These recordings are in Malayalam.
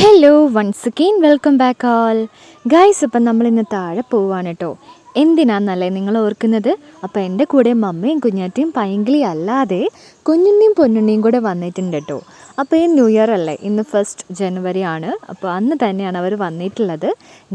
Hello once again welcome back all guys അപ്പം നമ്മൾ ഇന്ന് താഴെ പോവാണ് കേട്ടോ എന്തിനാന്നല്ലേ നിങ്ങൾ ഓർക്കുന്നത്? അപ്പോൾ എന്റെ കൂടെ മമ്മയും കുഞ്ഞാറ്റയും പൈങ്കിളി അല്ലാതെ കുഞ്ഞുണ്ണിയും പൊന്നുണ്ണിയും കൂടെ വന്നിട്ടുണ്ട് കേട്ടോ അപ്പോൾ ഈ ന്യൂ ഇയർ അല്ലേ? ഇന്ന് ഫസ്റ്റ് ജനുവരി ആണ്. അപ്പോൾ അന്ന് തന്നെയാണ് അവർ വന്നിട്ടുള്ളത്.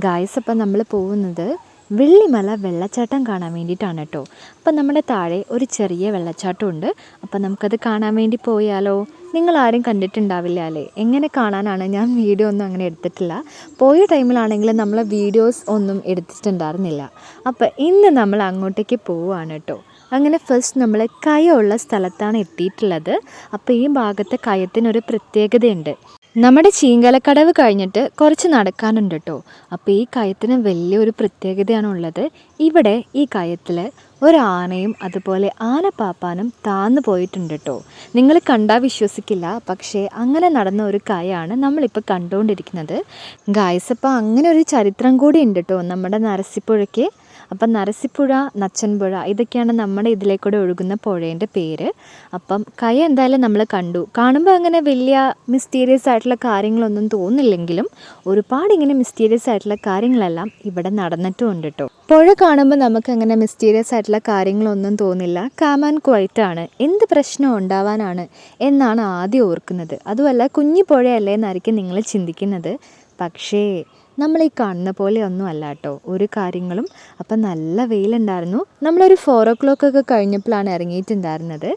ഗായ്സ് അപ്പം നമ്മൾ പോകുന്നത് വെള്ളിമല വെള്ളച്ചാട്ടം കാണാൻ വേണ്ടിയിട്ടാണ് കേട്ടോ. അപ്പം നമ്മുടെ താഴെ ഒരു ചെറിയ വെള്ളച്ചാട്ടമുണ്ട്. അപ്പം നമുക്കത് കാണാൻ വേണ്ടി പോയാലോ? നിങ്ങൾ ആരും കണ്ടിട്ടുണ്ടാവില്ല അല്ലേ? എങ്ങനെ കാണാനാണ്? ഞാൻ വീഡിയോ ഒന്നും അങ്ങനെ എടുത്തിട്ടില്ല. പോയ ടൈമിലാണെങ്കിൽ നമ്മൾ വീഡിയോസ് ഒന്നും എടുത്തിട്ടുണ്ടായിരുന്നില്ല. അപ്പം ഇന്ന് നമ്മൾ അങ്ങോട്ടേക്ക് പോവുകയാണ് കേട്ടോ. അങ്ങനെ ഫസ്റ്റ് നമ്മൾ കയമുള്ള സ്ഥലത്താണ് എത്തിയിട്ടുള്ളത്. അപ്പോൾ ഈ ഭാഗത്തെ കയത്തിനൊരു പ്രത്യേകതയുണ്ട്. നമ്മുടെ ചീങ്കലക്കടവ് കഴിഞ്ഞിട്ട് കുറച്ച് നടക്കാനുണ്ട് കേട്ടോ അപ്പോൾ ഈ കയത്തിന് വലിയൊരു പ്രത്യേകതയാണ് ഉള്ളത്. ഇവിടെ ഈ കയത്തിൽ ഒരു ആനയും അതുപോലെ ആനപ്പാപ്പാനും താന്നു പോയിട്ടുണ്ട് കേട്ടോ നിങ്ങൾ കണ്ടാൽ വിശ്വസിക്കില്ല പക്ഷേ അങ്ങനെ നടന്ന ഒരു കയാണ് നമ്മളിപ്പോൾ കണ്ടുകൊണ്ടിരിക്കുന്നത്. ഗായ്സ് അപ്പോൾ അങ്ങനെ ഒരു ചരിത്രം കൂടി ഉണ്ട് കേട്ടോ നമ്മുടെ നരസിപ്പുഴയ്ക്ക്. അപ്പം നരസിപ്പുഴ നച്ചൻപുഴ ഇതൊക്കെയാണ് നമ്മുടെ ഇതിലേക്കൂടെ ഒഴുകുന്ന പുഴേന്റെ പേര്. അപ്പം കൈ എന്തായാലും നമ്മൾ കണ്ടു. കാണുമ്പോൾ അങ്ങനെ വലിയ മിസ്റ്റീരിയസ് ആയിട്ടുള്ള കാര്യങ്ങളൊന്നും തോന്നില്ലെങ്കിലും ഒരുപാട് ഇങ്ങനെ മിസ്റ്റീരിയസ് ആയിട്ടുള്ള കാര്യങ്ങളെല്ലാം ഇവിടെ നടന്നിട്ടും ഉണ്ട് കേട്ടോ. പുഴ കാണുമ്പോൾ നമുക്ക് അങ്ങനെ മിസ്റ്റീരിയസ് ആയിട്ടുള്ള കാര്യങ്ങളൊന്നും തോന്നില്ല. കാമൻ ആൻഡ് ക്വൈറ്റ് ആണ്. എന്ത് പ്രശ്നം ഉണ്ടാവാനാണ് എന്നാണ് ആദ്യം ഓർക്കുന്നത്. അതുമല്ല കുഞ്ഞു പുഴയല്ലേ എന്നായിരിക്കും നിങ്ങൾ ചിന്തിക്കുന്നത്. പക്ഷേ നമ്മൾ ഈ കാണുന്ന പോലെ ഒന്നും അല്ല കേട്ടോ. ഒരു കാര്യങ്ങളും അപ്പം നല്ല വെയിലുണ്ടായിരുന്നു. നമ്മളൊരു ഫോർ ഓ ക്ലോക്ക് ഒക്കെ കഴിഞ്ഞപ്പോഴാണ് ഇറങ്ങിയിട്ടുണ്ടായിരുന്നത്.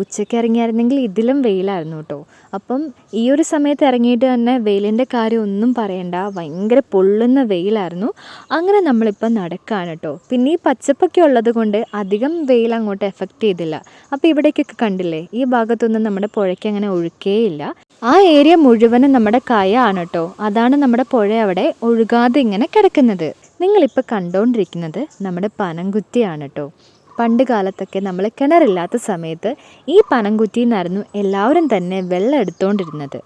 ഉച്ചയ്ക്ക് ഇറങ്ങിയായിരുന്നെങ്കിൽ ഇതിലും വെയിലായിരുന്നു കേട്ടോ. അപ്പം ഈ ഒരു സമയത്ത് ഇറങ്ങിയിട്ട് തന്നെ വെയിലിന്റെ കാര്യം ഒന്നും പറയണ്ട. ഭയങ്കര പൊള്ളുന്ന വെയിലായിരുന്നു. അങ്ങനെ നമ്മളിപ്പം നടക്കുകയാണ് കേട്ടോ. പിന്നെ ഈ പച്ചപ്പൊക്കെ ഉള്ളത് കൊണ്ട് അധികം വെയിൽ അങ്ങോട്ട് എഫക്റ്റ് ചെയ്തില്ല. അപ്പോൾ ഇവിടേക്കൊക്കെ കണ്ടില്ലേ? ഈ ഭാഗത്തൊന്നും നമ്മുടെ പുഴയ്ക്ക് അങ്ങനെ ഒഴുക്കേയില്ല ആ ഏരിയ മുഴുവനും നമ്മുടെ കയാണ് കേട്ടോ അതാണ് നമ്മുടെ പുഴ അവിടെ ഒഴുകാതെ ഇങ്ങനെ കിടക്കുന്നത്. നിങ്ങളിപ്പോൾ കണ്ടുകൊണ്ടിരിക്കുന്നത് നമ്മുടെ പനംകുറ്റിയാണ് കേട്ടോ പണ്ട് കാലത്തൊക്കെ നമ്മൾ കിണറില്ലാത്ത സമയത്ത് ഈ പനംകുറ്റിയിൽ നിന്നായിരുന്നു എല്ലാവരും തന്നെ വെള്ളം എടുത്തുകൊണ്ടിരുന്നത്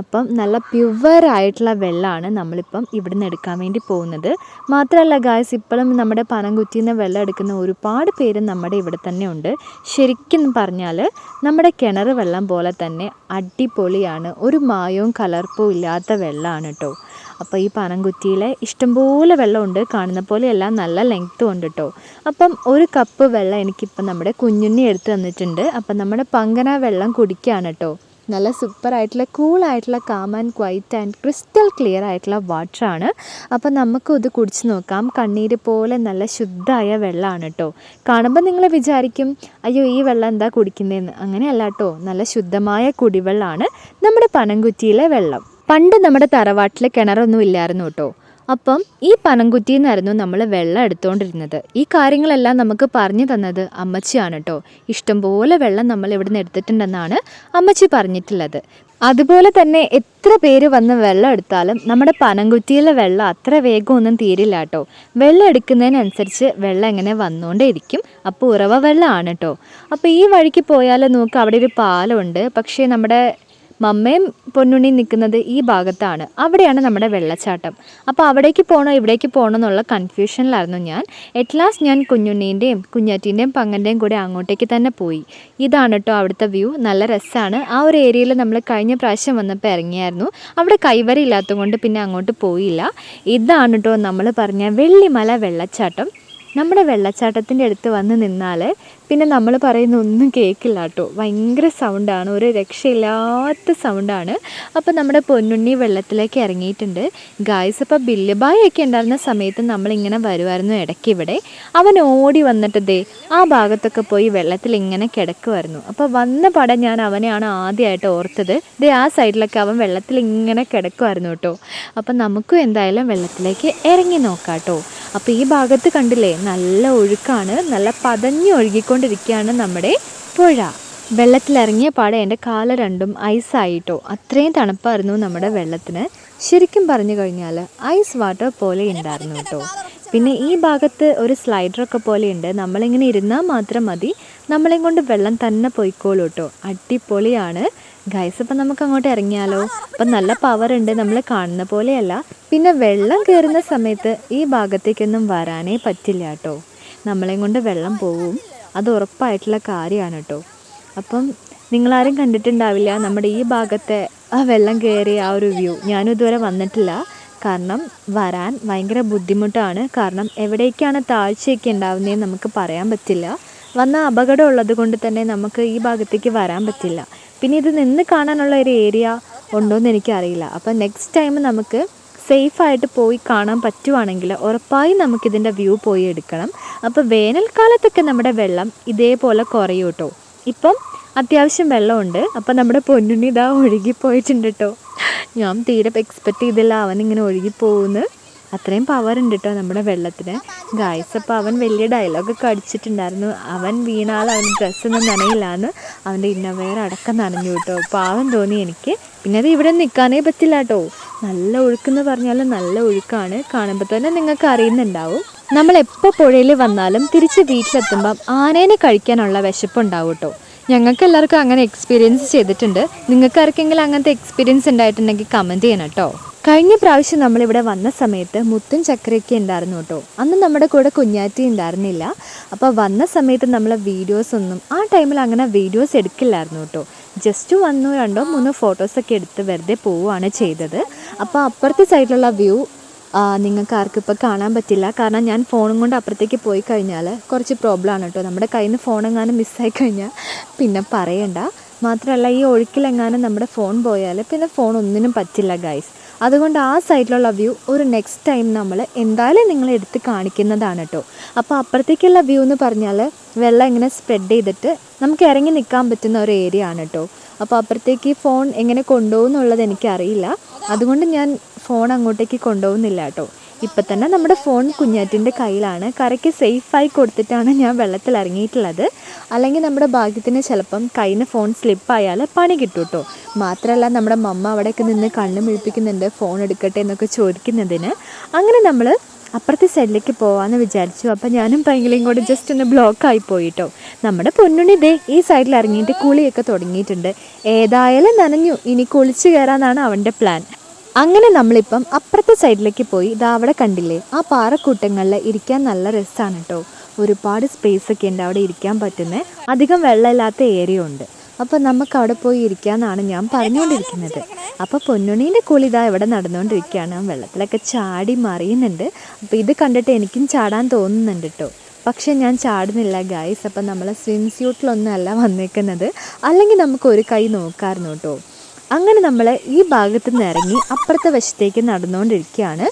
അപ്പം നല്ല പ്യുവറായിട്ടുള്ള വെള്ളമാണ് നമ്മളിപ്പം ഇവിടുന്ന് എടുക്കാൻ വേണ്ടി പോകുന്നത്. മാത്രമല്ല ഗായ്സ് ഇപ്പോഴും നമ്മുടെ പനംകുറ്റിയിൽ നിന്ന് വെള്ളം എടുക്കുന്ന ഒരുപാട് പേര് നമ്മുടെ ഇവിടെ തന്നെ ഉണ്ട്. ശരിക്കും പറഞ്ഞാൽ നമ്മുടെ കിണർ വെള്ളം പോലെ തന്നെ അടിപൊളിയാണ്. ഒരു മായവും കലർപ്പും ഇല്ലാത്ത വെള്ളമാണ് കേട്ടോ അപ്പോൾ ഈ പനംകുറ്റിയിലെ ഇഷ്ടംപോലെ വെള്ളമുണ്ട്. കാണുന്ന പോലെയല്ല നല്ല ലെങ്ത്തും ഉണ്ട് കേട്ടോ അപ്പം ഒരു കപ്പ് വെള്ളം എനിക്കിപ്പം നമ്മുടെ കുഞ്ഞുണ്ണി എടുത്ത് തന്നിട്ടുണ്ട്. അപ്പം നമ്മുടെ പങ്കന വെള്ളം കുടിക്കുകയാണ് കേട്ടോ നല്ല കൂൾ ആയിട്ടുള്ള calm and quiet and crystal clear ആയിട്ടുള്ള വാട്ടറാണ് അപ്പം നമുക്കും ഇത് കുടിച്ച് നോക്കാം. കണ്ണീര് പോലെ നല്ല ശുദ്ധമായ വെള്ളമാണ് കേട്ടോ കാണുമ്പോൾ നിങ്ങൾ വിചാരിക്കും അയ്യോ ഈ വെള്ളം എന്താ കുടിക്കുന്നതെന്ന് അങ്ങനെയല്ല കേട്ടോ നല്ല ശുദ്ധമായ കുടിവെള്ളമാണ് നമ്മുടെ പനംകുറ്റിയിലെ വെള്ളം. പണ്ട് നമ്മുടെ തറവാട്ടിൽ കിണറൊന്നും ഇല്ലായിരുന്നു കേട്ടോ അപ്പം ഈ പനംകുറ്റിയിൽ നിന്നായിരുന്നു നമ്മൾ വെള്ളം എടുത്തുകൊണ്ടിരുന്നത് ഈ കാര്യങ്ങളെല്ലാം നമുക്ക് പറഞ്ഞു തന്നത് അമ്മച്ചിയാണ് കേട്ടോ ഇഷ്ടംപോലെ വെള്ളം നമ്മൾ ഇവിടുന്ന് എടുത്തിട്ടുണ്ടെന്നാണ് അമ്മച്ചി പറഞ്ഞിട്ടുള്ളത്. അതുപോലെ തന്നെ എത്ര പേര് വന്ന് വെള്ളം എടുത്താലും നമ്മുടെ പനംകുറ്റിയിലെ വെള്ളം അത്ര വേഗം ഒന്നും തീരില്ല കേട്ടോ വെള്ളം എടുക്കുന്നതിനനുസരിച്ച് വെള്ളം ഇങ്ങനെ വന്നുകൊണ്ടേയിരിക്കും അപ്പോൾ ഉറവ വെള്ളമാണ് കേട്ടോ അപ്പോൾ ഈ വഴിക്ക് പോയാൽ നോക്ക് അവിടെ ഒരു പാലമുണ്ട് പക്ഷേ നമ്മുടെ മമ്മയും പൊന്നുണ്ണിയും നിൽക്കുന്നത് ഈ ഭാഗത്താണ്. അവിടെയാണ് നമ്മുടെ വെള്ളച്ചാട്ടം. അപ്പോൾ അവിടേക്ക് പോകണോ ഇവിടേക്ക് പോകണോ എന്നുള്ള കൺഫ്യൂഷനിലായിരുന്നു ഞാൻ. അറ്റ് ലാസ്റ്റ് ഞാൻ കുഞ്ഞുണ്ണീന്റെയും കുഞ്ഞാറ്റീന്റെയും പങ്ങന്റെയും കൂടെ അങ്ങോട്ടേക്ക് തന്നെ പോയി. ഇതാണ് കേട്ടോ അവിടുത്തെ വ്യൂ നല്ല രസമാണ് ആ ഒരു ഏരിയയിൽ നമ്മൾ കഴിഞ്ഞ പ്രാവശ്യം വന്നപ്പോൾ ഇറങ്ങിയായിരുന്നു. അവിടെ കൈവരി ഇല്ലാത്തതുകൊണ്ട് പിന്നെ അങ്ങോട്ട് പോയില്ല. ഇതാണ് കേട്ടോ നമ്മൾ പറഞ്ഞ വെള്ളിമല വെള്ളച്ചാട്ടം. നമ്മുടെ വെള്ളച്ചാട്ടത്തിന്റെ അടുത്ത് വന്ന് നിന്നാൽ പിന്നെ നമ്മൾ പറയുന്ന ഒന്നും കേൾക്കില്ല കേട്ടോ ഭയങ്കര സൗണ്ടാണ് ഒരു രക്ഷയില്ലാത്ത സൗണ്ടാണ് അപ്പോൾ നമ്മുടെ പൊന്നുണ്ണി വെള്ളത്തിലേക്ക് ഇറങ്ങിയിട്ടുണ്ട്. ഗായ്സ് അപ്പോൾ ബില്ലുബായൊക്കെ ഉണ്ടായിരുന്ന സമയത്ത് നമ്മളിങ്ങനെ വരുമായിരുന്നു ഇടയ്ക്ക് ഇവിടെ. അവൻ ഓടി വന്നിട്ട് ദേ ആ ഭാഗത്തൊക്കെ പോയി വെള്ളത്തിൽ ഇങ്ങനെ കിടക്കുമായിരുന്നു അപ്പോൾ വന്ന പടം ഞാൻ അവനെയാണ് ആദ്യമായിട്ട് ഓർത്തത്. ദേ ആ സൈഡിലൊക്കെ അവൻ വെള്ളത്തിൽ ഇങ്ങനെ കിടക്കുമായിരുന്നു കേട്ടോ. അപ്പം നമുക്കും എന്തായാലും വെള്ളത്തിലേക്ക് ഇറങ്ങി നോക്കാം കേട്ടോ അപ്പോൾ ഈ ഭാഗത്ത് കണ്ടില്ലേ നല്ല ഒഴുക്കാണ്. നല്ല പതഞ്ഞ് ഒഴുകിക്കൊണ്ടിരിക്കുകയാണ് നമ്മുടെ പുഴ. വെള്ളത്തിലിറങ്ങിയ പാടെ എന്റെ കാല രണ്ടും ഐസായിട്ടോ അത്രയും തണുപ്പായിരുന്നു നമ്മുടെ വെള്ളത്തിന്. ശരിക്കും പറഞ്ഞു കഴിഞ്ഞാൽ ഐസ് വാട്ടർ പോലെ ഉണ്ടായിരുന്നു കേട്ടോ. പിന്നെ ഈ ഭാഗത്ത് ഒരു സ്ലൈഡറൊക്കെ പോലെ പോലെയുണ്ട് നമ്മളിങ്ങനെ ഇരുന്നാൽ മാത്രം മതി. നമ്മളെയും കൊണ്ട് വെള്ളം തന്നെ പോയിക്കോളൂ കേട്ടോ. അടിപൊളിയാണ്. ഗൈസ് അപ്പം നമുക്ക് അങ്ങോട്ട് ഇറങ്ങിയാലോ? അപ്പം നല്ല പവർ ഉണ്ട് നമ്മൾ കാണുന്ന പോലെയല്ല. പിന്നെ വെള്ളം കയറുന്ന സമയത്ത് ഈ ഭാഗത്തേക്കൊന്നും വരാനേ പറ്റില്ല കേട്ടോ. നമ്മളെയും കൊണ്ട് വെള്ളം പോവും. അത് ഉറപ്പായിട്ടുള്ള കാര്യമാണ് കേട്ടോ. അപ്പം നിങ്ങളാരും കണ്ടിട്ടുണ്ടാവില്ല നമ്മുടെ ഈ ഭാഗത്തെ ആ വെള്ളം കയറിയ ആ ഒരു വ്യൂ. ഞാനും ഇതുവരെ വന്നിട്ടില്ല. കാരണം വരാൻ ഭയങ്കര ബുദ്ധിമുട്ടാണ്. കാരണം എവിടേക്കാണ് താഴ്ചയൊക്കെ ഉണ്ടാവുന്നതെന്ന് നമുക്ക് പറയാൻ പറ്റില്ല. വന്ന അപകടം ഉള്ളത് കൊണ്ട് തന്നെ നമുക്ക് ഈ ഭാഗത്തേക്ക് വരാൻ പറ്റില്ല. പിന്നെ ഇത് നിന്ന് കാണാനുള്ള ഒരു ഏരിയ ഉണ്ടോയെന്ന് എനിക്കറിയില്ല. അപ്പം നെക്സ്റ്റ് ടൈം നമുക്ക് സേഫായിട്ട് പോയി കാണാൻ പറ്റുവാണെങ്കിൽ ഉറപ്പായും നമുക്കിതിന്റെ വ്യൂ പോയി എടുക്കണം. അപ്പോൾ വേനൽക്കാലത്തൊക്കെ നമ്മുടെ വെള്ളം ഇതേപോലെ കുറയും കേട്ടോ. ഇപ്പം അത്യാവശ്യം വെള്ളമുണ്ട്. അപ്പം നമ്മുടെ പൊന്നുണ്ണി ഇതാ ഒഴുകിപ്പോയിട്ടുണ്ട് കേട്ടോ. ഞാൻ തീരെ എക്സ്പെക്റ്റ് ചെയ്തില്ല അവൻ ഇങ്ങനെ ഒഴുകിപ്പോകുന്നു അത്രയും പവർ ഉണ്ട് കേട്ടോ നമ്മുടെ വെള്ളത്തിന്. ഗായ്സ് അപ്പോൾ അവൻ വലിയ ഡയലോഗൊക്കെ അടിച്ചിട്ടുണ്ടായിരുന്നു. അവൻ വീണാൽ അവൻ ഡ്രസ്സൊന്നും നനയില്ല എന്ന് അവന്റെ ഇന്നവെയർ അടക്കം നനഞ്ഞു കേട്ടോ. പാവം തോന്നി എനിക്ക്. പിന്നെ അത് ഇവിടെ നിൽക്കാനേ പറ്റില്ല കേട്ടോ. നല്ല ഒഴുക്കെന്ന് പറഞ്ഞാൽ നല്ല ഒഴുക്കാണ്. കാണുമ്പോൾ തന്നെ നിങ്ങൾക്ക് അറിയുന്നുണ്ടാവും നമ്മൾ എപ്പോൾ പുഴയിൽ വന്നാലും തിരിച്ച് വീട്ടിലെത്തുമ്പം ആനേനെ കഴിക്കാനുള്ള വിശപ്പുണ്ടാവും കേട്ടോ ഞങ്ങൾക്ക് എല്ലാവർക്കും അങ്ങനെ എക്സ്പീരിയൻസ് ചെയ്തിട്ടുണ്ട്. നിങ്ങൾക്ക് ആർക്കെങ്കിലും അങ്ങനത്തെ എക്സ്പീരിയൻസ് ഉണ്ടായിട്ടുണ്ടെങ്കിൽ കമന്റ് ചെയ്യണം കേട്ടോ കഴിഞ്ഞ പ്രാവശ്യം നമ്മളിവിടെ വന്ന സമയത്ത് മുത്തും ചക്കരയൊക്കെ ഉണ്ടായിരുന്നു കേട്ടോ അന്ന് നമ്മുടെ കൂടെ കുഞ്ഞാറ്റി ഉണ്ടായിരുന്നില്ല. അപ്പോൾ വന്ന സമയത്ത് നമ്മൾ വീഡിയോസ് ഒന്നും ആ ടൈമിൽ അങ്ങനെ വീഡിയോസ് എടുക്കില്ലായിരുന്നു കേട്ടോ ജസ്റ്റ് വന്നു രണ്ടോ മൂന്നോ ഫോട്ടോസൊക്കെ എടുത്ത് വെറുതെ പോവുകയാണ് ചെയ്തത്. അപ്പോൾ അപ്പുറത്തെ സൈഡിലുള്ള വ്യൂ നിങ്ങൾക്ക് ആർക്കും ഇപ്പോൾ കാണാൻ പറ്റില്ല. കാരണം ഞാൻ ഫോണും കൊണ്ട് അപ്പുറത്തേക്ക് പോയി കഴിഞ്ഞാൽ കുറച്ച് പ്രോബ്ലം ആണ് കേട്ടോ. നമ്മുടെ കയ്യിൽ നിന്ന് ഫോണെങ്ങാനും മിസ്സായി കഴിഞ്ഞാൽ പിന്നെ പറയണ്ട. മാത്രമല്ല ഈ ഒഴുക്കിലെങ്ങാനും നമ്മുടെ ഫോൺ പോയാൽ പിന്നെ ഫോൺ ഒന്നിനും പറ്റില്ല ഗൈസ് അതുകൊണ്ട് ആ സൈഡിലുള്ള വ്യൂ ഒരു നെക്സ്റ്റ് ടൈം നമ്മൾ എന്തായാലും നിങ്ങളെടുത്ത് കാണിക്കുന്നതാണ് കേട്ടോ. അപ്പോൾ അപ്പുറത്തേക്കുള്ള വ്യൂ എന്ന് പറഞ്ഞാൽ വെള്ളം ഇങ്ങനെ സ്പ്രെഡ് ചെയ്തിട്ട് നമുക്ക് ഇറങ്ങി നിൽക്കാൻ പറ്റുന്ന ഒരു ഏരിയ ആണ് കേട്ടോ അപ്പോൾ അപ്പുറത്തേക്ക് ഫോൺ എങ്ങനെ കൊണ്ടുപോകും എന്നുള്ളത് എനിക്കറിയില്ല. അതുകൊണ്ട് ഞാൻ ഫോൺ അങ്ങോട്ടേക്ക് കൊണ്ടുപോകുന്നില്ല കേട്ടോ ഇപ്പം തന്നെ നമ്മുടെ ഫോൺ കുഞ്ഞാറ്റിന്റെ കയ്യിലാണ്. കരയ്ക്ക് സേഫായി കൊടുത്തിട്ടാണ് ഞാൻ വെള്ളത്തിൽ ഇറങ്ങിയിട്ടുള്ളത്. അല്ലെങ്കിൽ നമ്മുടെ ഭാഗ്യത്തിന് ചിലപ്പം കയ്യിൽ ഫോൺ സ്ലിപ്പായാൽ പണി കിട്ടും കേട്ടോ മാത്രമല്ല നമ്മുടെ മമ്മ അവിടെയൊക്കെ നിന്ന് കണ്ണ് മിഴിപ്പിക്കുന്നുണ്ട് ഫോൺ എടുക്കട്ടെ എന്നൊക്കെ ചോദിക്കുന്നതിന്. അങ്ങനെ നമ്മൾ അപ്പുറത്തെ സൈഡിലേക്ക് പോവാമെന്ന് വിചാരിച്ചു. അപ്പം ഞാനും പൈങ്കിളിയും കൂടെ ജസ്റ്റ് ഒന്ന് ബ്ലോക്ക് ആയി പോയിട്ടോ. നമ്മുടെ പൊന്നുണ്ണി ദേ ഈ സൈഡിൽ ഇറങ്ങിയിട്ട് കുളിയൊക്കെ തുടങ്ങിയിട്ടുണ്ട്. ഏതായാലും നനഞ്ഞു. ഇനി കുളിച്ച് കയറാനാണ് അവന്റെ പ്ലാൻ അങ്ങനെ നമ്മളിപ്പം അപ്പുറത്തെ സൈഡിലേക്ക് പോയി. ഇതാ അവിടെ കണ്ടില്ലേ? ആ പാറക്കൂട്ടങ്ങളിൽ ഇരിക്കാൻ നല്ല രസമാണ് കേട്ടോ ഒരുപാട് സ്പേസ് ഒക്കെ ഉണ്ട് അവിടെ ഇരിക്കാൻ പറ്റുന്ന. അധികം വെള്ളമില്ലാത്ത ഏരിയ ഉണ്ട്. അപ്പോൾ നമുക്ക് അവിടെ പോയി ഇരിക്കാമെന്നാണ് ഞാൻ പറഞ്ഞുകൊണ്ടിരിക്കുന്നത്. അപ്പോൾ പൊന്നുണീന്റെ കുളിതാ ഇവിടെ നടന്നുകൊണ്ടിരിക്കുകയാണ്. വെള്ളത്തിലൊക്കെ ചാടി മറിയുന്നുണ്ട്. അപ്പോൾ ഇത് കണ്ടിട്ട് എനിക്കും ചാടാൻ തോന്നുന്നുണ്ട് കേട്ടോ പക്ഷേ ഞാൻ ചാടുന്നില്ല ഗായ്സ് അപ്പം നമ്മൾ സ്വിം സ്യൂട്ടിലൊന്നുമല്ല വന്നേക്കുന്നത്. അല്ലെങ്കിൽ നമുക്ക് ഒരു കൈ നോക്കാമായിരുന്നു കേട്ടോ അങ്ങനെ നമ്മൾ ഈ ഭാഗത്ത് നിന്ന് ഇറങ്ങി അപ്പുറത്തെ വശത്തേക്ക് നടന്നുകൊണ്ടിരിക്കുകയാണ്.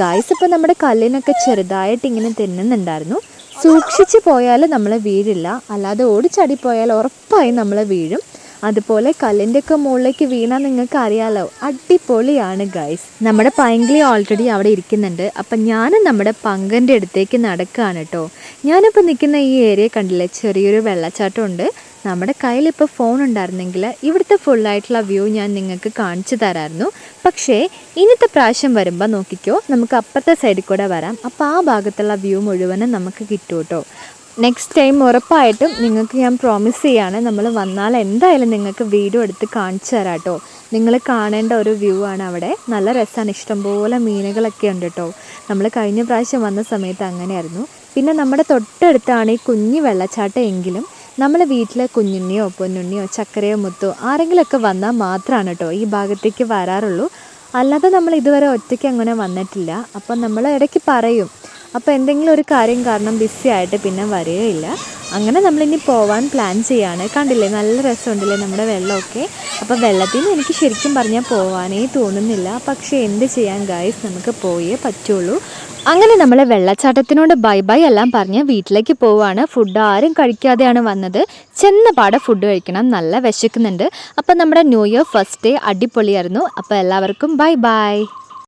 ഗായ്സ് ഇപ്പോൾ നമ്മുടെ കല്ലിനൊക്കെ ചെറുതായിട്ട് ഇങ്ങനെ തിന്നുന്നുണ്ടായിരുന്നു. സൂക്ഷിച്ച് പോയാൽ നമ്മൾ വീഴില്ല. അല്ലാതെ ഓടിച്ചാടി പോയാൽ ഉറപ്പായും നമ്മൾ വീഴും. അതുപോലെ കല്ലിന്റെ ഒക്കെ മുകളിലേക്ക് വീണാൽ നിങ്ങൾക്ക് അറിയാലോ അടിപൊളിയാണ് ഗൈസ് നമ്മുടെ പൈങ്കിളി ഓൾറെഡി അവിടെ ഇരിക്കുന്നുണ്ട്. അപ്പം ഞാനും നമ്മുടെ പങ്കന്റെ അടുത്തേക്ക് നടക്കുകയാണ് കേട്ടോ ഞാനിപ്പോൾ നിൽക്കുന്ന ഈ ഏരിയ കണ്ടില്ലേ ചെറിയൊരു വെള്ളച്ചാട്ടമുണ്ട് നമ്മുടെ കയ്യിൽ ഇപ്പോൾ ഫോൺ ഉണ്ടായിരുന്നെങ്കിൽ ഇവിടുത്തെ ഫുള്ളായിട്ടുള്ള വ്യൂ ഞാൻ നിങ്ങൾക്ക് കാണിച്ചു തരാമായിരുന്നു പക്ഷേ ഇന്നത്തെ പ്രാവശ്യം വരുമ്പോൾ നോക്കിക്കോ നമുക്ക് അപ്പുറത്തെ സൈഡിൽ കൂടെ വരാം. അപ്പോൾ ആ ഭാഗത്തുള്ള വ്യൂ മുഴുവനും നമുക്ക് കിട്ടും കേട്ടോ. നെക്സ്റ്റ് ടൈം ഉറപ്പായിട്ടും നിങ്ങൾക്ക് ഞാൻ പ്രോമിസ് ചെയ്യാണ് നമ്മൾ വന്നാൽ എന്തായാലും നിങ്ങൾക്ക് വീഡിയോ എടുത്ത് കാണിച്ചു തരാം കേട്ടോ. നിങ്ങൾ കാണേണ്ട ഒരു വ്യൂ ആണ് അവിടെ. നല്ല രസമാണ്. ഇഷ്ടംപോലെ മീനുകളൊക്കെ ഉണ്ട് കേട്ടോ. നമ്മൾ കഴിഞ്ഞ പ്രാവശ്യം വന്ന സമയത്ത് അങ്ങനെയായിരുന്നു. പിന്നെ നമ്മുടെ തൊട്ടടുത്താണ് ഈ കുഞ്ഞു വെള്ളച്ചാട്ടം എങ്കിലും. നമ്മൾ വീട്ടിലെ കുഞ്ഞുണ്ണിയോ പൊന്നുണ്ണിയോ ചക്കരയോ മുത്തോ ആരെങ്കിലുമൊക്കെ വന്നാൽ മാത്രമാണ് കേട്ടോ ഈ ഭാഗത്തേക്ക് വരാറുള്ളൂ. അല്ലാതെ നമ്മൾ ഇതുവരെ ഒറ്റയ്ക്ക് അങ്ങനെ വന്നിട്ടില്ല. അപ്പം നമ്മൾ ഇടയ്ക്ക് പറയും. അപ്പോൾ എന്തെങ്കിലും ഒരു കാര്യം കാരണം ബിസി ആയിട്ട് പിന്നെ വരികയില്ല. അങ്ങനെ നമ്മളിനി പോവാൻ പ്ലാൻ ചെയ്യാണ്. കണ്ടില്ലേ? നല്ല രസമുണ്ടല്ലേ നമ്മുടെ വെള്ളമൊക്കെ? അപ്പോൾ വെള്ളത്തിൽ നിന്ന് എനിക്ക് ശരിക്കും പറഞ്ഞാൽ പോവാനേ തോന്നുന്നില്ല. പക്ഷേ എന്ത് ചെയ്യാൻ ഗായ്സ് നമുക്ക് പോയേ പറ്റുള്ളൂ. അങ്ങനെ നമ്മളെ വെള്ളച്ചാട്ടത്തിനോട് ബൈ ബൈ എല്ലാം പറഞ്ഞ് വീട്ടിലേക്ക് പോവാണ്. ഫുഡ് ആരും കഴിക്കാതെയാണ് വന്നത്. ചെന്ന പാടെ ഫുഡ് കഴിക്കണം. നല്ല വിശക്കുന്നുണ്ട്. അപ്പം നമ്മുടെ ന്യൂ ഇയർ ഫസ്റ്റ് ഡേ അടിപൊളിയായിരുന്നു. അപ്പോൾ എല്ലാവർക്കും ബൈ ബൈ.